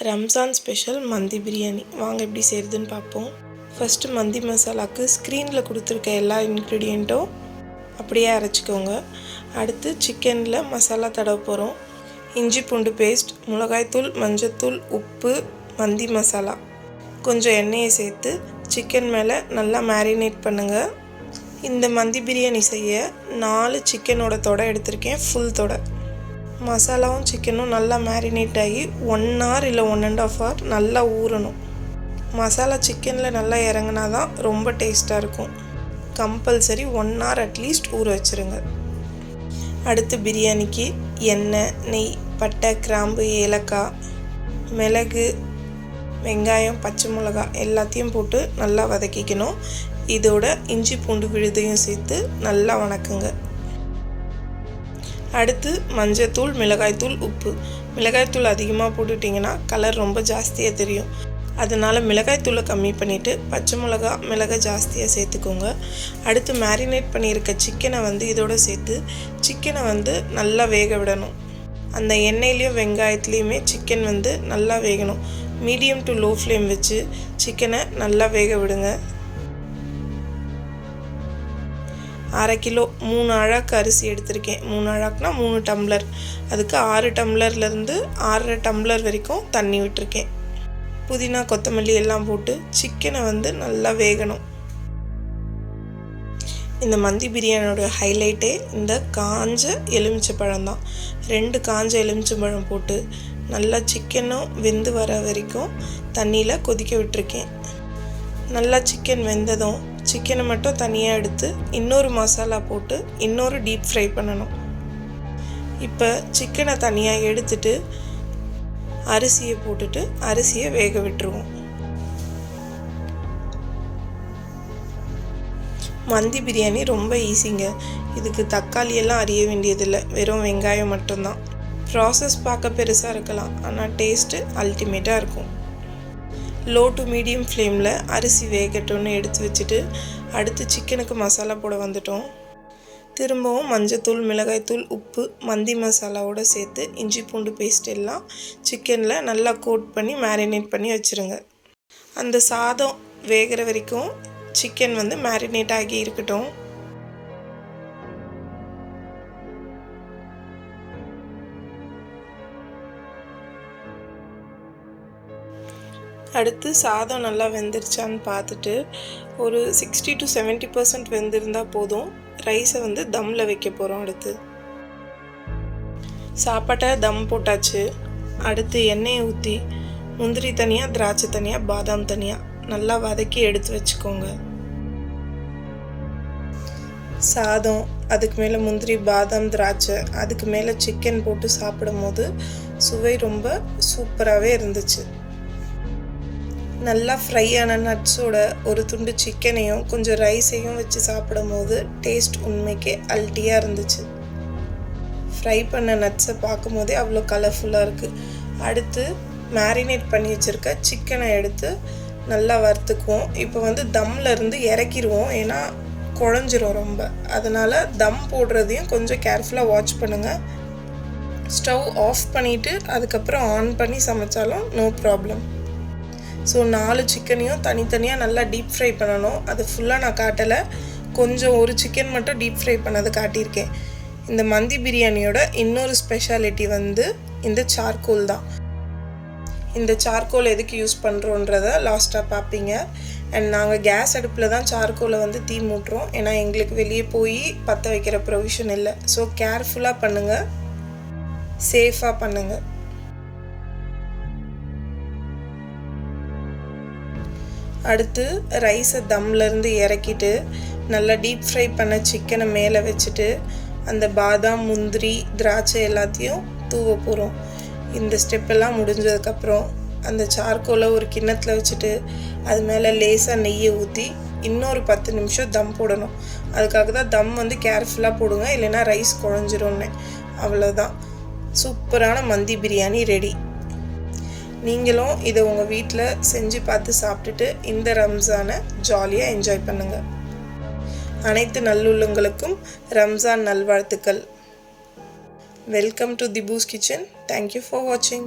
Ramzan special மந்தி பிரியாணி. வாங்க எப்படி செய்கிறதுன்னு பார்ப்போம். ஃபஸ்ட்டு மந்தி மசாலாவுக்கு ஸ்க்ரீனில் கொடுத்துருக்க எல்லா இன்க்ரீடியண்ட்டும் அப்படியே அரைச்சிக்கோங்க. அடுத்து சிக்கனில் மசாலா தடவ போகிறோம் இஞ்சி பூண்டு பேஸ்ட் மிளகாய்த்தூள் மஞ்சத்தூள் உப்பு மந்தி மசாலா. கொஞ்சம் எண்ணெயை சேர்த்து சிக்கன் மேலே நல்லா மேரினேட் பண்ணுங்கள் இந்த மந்தி பிரியாணி செய்ய நாலு சிக்கனோட தொடை எடுத்திருக்கேன் ஃபுல் தொடை. மசாலாவும் சிக்கனும் நல்லா மேரினேட் ஆகி ஒன் ஹவர் இல்லை ஒன் அண்ட் ஆஃப் ஹவர் நல்லா ஊறணும். மசாலா சிக்கனில் நல்லா இறங்கினா தான் ரொம்ப டேஸ்ட்டாக இருக்கும். கம்பல்சரி ஒன் ஹவர் அட்லீஸ்ட் ஊற வச்சுருங்க. அடுத்து பிரியாணிக்கு எண்ணெய் நெய் பட்டை கிராம்பு ஏலக்காய் மிளகு வெங்காயம் பச்சை மிளகா எல்லாத்தையும் போட்டு நல்லா வதக்கிக்கணும். இதோட இஞ்சி பூண்டு விழுதையும் சேர்த்து நல்லா வணக்குங்க. அடுத்து மஞ்சத்தூள் மிளகாய்த்தூள் உப்பு. மிளகாய்த்தூள் அதிகமாக போட்டுட்டிங்கன்னா கலர் ரொம்ப ஜாஸ்தியாக தெரியும். அதனால் மிளகாய்த்தூளை கம்மி பண்ணிவிட்டு பச்சை மிளகா மிளகா ஜாஸ்தியாக சேர்த்துக்கோங்க. அடுத்து மேரினேட் பண்ணியிருக்க சிக்கனை வந்து இதோட சேர்த்து சிக்கனை வந்து நல்லா வேக விடணும். அந்த எண்ணெயிலையும் வெங்காயத்துலேயுமே சிக்கன் வந்து நல்லா வேகணும். மீடியம் டு லோ ஃப்ளேம் வச்சு சிக்கனை நல்லா வேக விடுங்க. அரை கிலோ மூணு அழாக்கு அரிசி எடுத்திருக்கேன். மூணு அழாக்குனா மூணு டம்ளர். அதுக்கு ஆறு டம்ளர்லேருந்து ஆறரை டம்ளர் வரைக்கும் தண்ணி விட்டுருக்கேன். புதினா கொத்தமல்லி எல்லாம் போட்டு சிக்கனை வந்து நல்லா வேகணும். இந்த மந்தி பிரியாணியோட ஹைலைட்டே இந்த காஞ்ச எலுமிச்சை தான். ரெண்டு காஞ்ச எலுமிச்சம்பழம் போட்டு நல்லா சிக்கனும் வெந்து வர வரைக்கும் தண்ணியில் கொதிக்க விட்டுருக்கேன். நல்லா சிக்கன் வெந்ததும் சிக்கனை மட்டும் தனியாக எடுத்து இன்னொரு மசாலா போட்டு இன்னொரு டீப் ஃப்ரை பண்ணணும். இப்போ சிக்கனை தனியாக எடுத்துட்டு அரிசியை போட்டுட்டு அரிசியை வேக விட்டுருவோம். மந்தி பிரியாணி ரொம்ப ஈஸிங்க. இதுக்கு தக்காளியெல்லாம் அறிய வேண்டியதில்லை. வெறும் வெங்காயம் மட்டும்தான். ப்ராசஸ் பார்க்க பெருசாக இருக்கலாம். ஆனால் டேஸ்ட்டு அல்டிமேட்டாக இருக்கும். லோ டு மீடியம் ஃப்ளேமில் அரிசி வேகட்டும்னு எடுத்து வச்சுட்டு அடுத்து சிக்கனுக்கு மசாலா போட வந்துட்டோம். திரும்பவும் மஞ்சத்தூள் மிளகாய்த்தூள் உப்பு மந்தி மசாலாவோடு சேர்த்து இஞ்சி பூண்டு பேஸ்ட் எல்லாம் சிக்கனில் நல்லா கோட் பண்ணி மேரினேட் பண்ணி வச்சுருங்க. அந்த சாதம் வேகிற வரைக்கும் சிக்கன் வந்து மேரினேட் ஆகி இருக்கட்டும். அடுத்து சாதம் நல்லா வெந்துருச்சான்னு பார்த்துட்டு ஒரு சிக்ஸ்டி டு செவன்ட்டி பர்சன்ட் வெந்திருந்தால் போதும். ரைஸை வந்து தம்மில் வைக்க போகிறோம் அடுத்து. சாப்பாட்டை தம் போட்டாச்சு. அடுத்து எண்ணெயை ஊற்றி முந்திரி தனியாக திராட்சை தனியாக பாதாம் தனியாக நல்லா வதக்கி எடுத்து வச்சுக்கோங்க. சாதம் அதுக்கு மேலே முந்திரி பாதாம் திராட்சை அதுக்கு மேலே சிக்கன் போட்டு சாப்பிடும் போது சுவை ரொம்ப சூப்பராகவே இருந்துச்சு. நல்லா ஃப்ரை ஆன நட்ஸோட ஒரு துண்டு சிக்கனையும் கொஞ்சம் ரைஸையும் வச்சு சாப்பிடும் போது டேஸ்ட் உண்மைக்கே அல்ட்டியாக இருந்துச்சு. ஃப்ரை பண்ண நட்ஸை பார்க்கும் போதே அவ்வளோ கலர்ஃபுல்லாக இருக்குது அடுத்து மேரினேட் பண்ணி வச்சுருக்க சிக்கனை எடுத்து நல்லா வறுத்துக்குவோம். இப்போ வந்து தம்மில் இருந்து இறக்கிடுவோம் ஏன்னா குழஞ்சிரும் ரொம்ப. அதனால் தம் போடுறதையும் கொஞ்சம் கேர்ஃபுல்லாக வாட்ச் பண்ணுங்கள் ஸ்டவ் ஆஃப் பண்ணிவிட்டு அதுக்கப்புறம் ஆன் பண்ணி சமைச்சாலும் நோ ப்ராப்ளம் ஸோ நாலு சிக்கனையும் தனித்தனியாக நல்லா டீப் ஃப்ரை பண்ணணும். அது ஃபுல்லாக நான் காட்டலை. கொஞ்சம் ஒரு சிக்கன் மட்டும் டீப் ஃப்ரை பண்ணது காட்டியிருக்கேன். இந்த மந்தி பிரியாணியோட இன்னொரு ஸ்பெஷாலிட்டி வந்து இந்த சார்கோல் தான். இந்த சார்கோல் எதுக்கு யூஸ் பண்ணுறோன்றத லாஸ்ட்டாக பார்ப்பீங்க அண்ட் நாங்கள் கேஸ் அடுப்பில் தான் சார்கோலை வந்து தீ மூட்டுறோம். ஏன்னா எங்களுக்கு வெளியே போய் பற்ற வைக்கிற ப்ரொவிஷன் இல்லை. ஸோ கேர்ஃபுல்லாக பண்ணுங்கள் சேஃபாக பண்ணுங்கள் அடுத்து ரைஸை தம்லேருந்து இறக்கிட்டு நல்லா டீப் ஃப்ரை பண்ண சிக்கனை மேலே வச்சுட்டு அந்த பாதாம் முந்திரி திராட்சை எல்லாத்தையும் தூவ போகிறோம் இந்த ஸ்டெப்பெல்லாம் முடிஞ்சதுக்கப்புறம் அந்த சார்கோலை ஒரு கிண்ணத்தில் வச்சுட்டு அது மேலே லேசாக நெய்யை ஊற்றி இன்னொரு பத்து நிமிஷம் தம் போடணும். அதுக்காக தான் தம் வந்து கேர்ஃபுல்லாக போடுங்க இல்லைன்னா ரைஸ் குழஞ்சிரும்னு. அவ்வளோதான் சூப்பரான மந்தி பிரியாணி ரெடி நீங்களும் இதை உங்கள் வீட்டில் செஞ்சு பார்த்து சாப்பிட்டுட்டு இந்த ரம்ஜானை ஜாலியாக என்ஜாய் பண்ணுங்கள் அனைத்து நல்லுள்ளங்களுக்கும் ரம்ஜான் நல்வாழ்த்துக்கள். Welcome to the Boos kitchen thank you for வாட்சிங்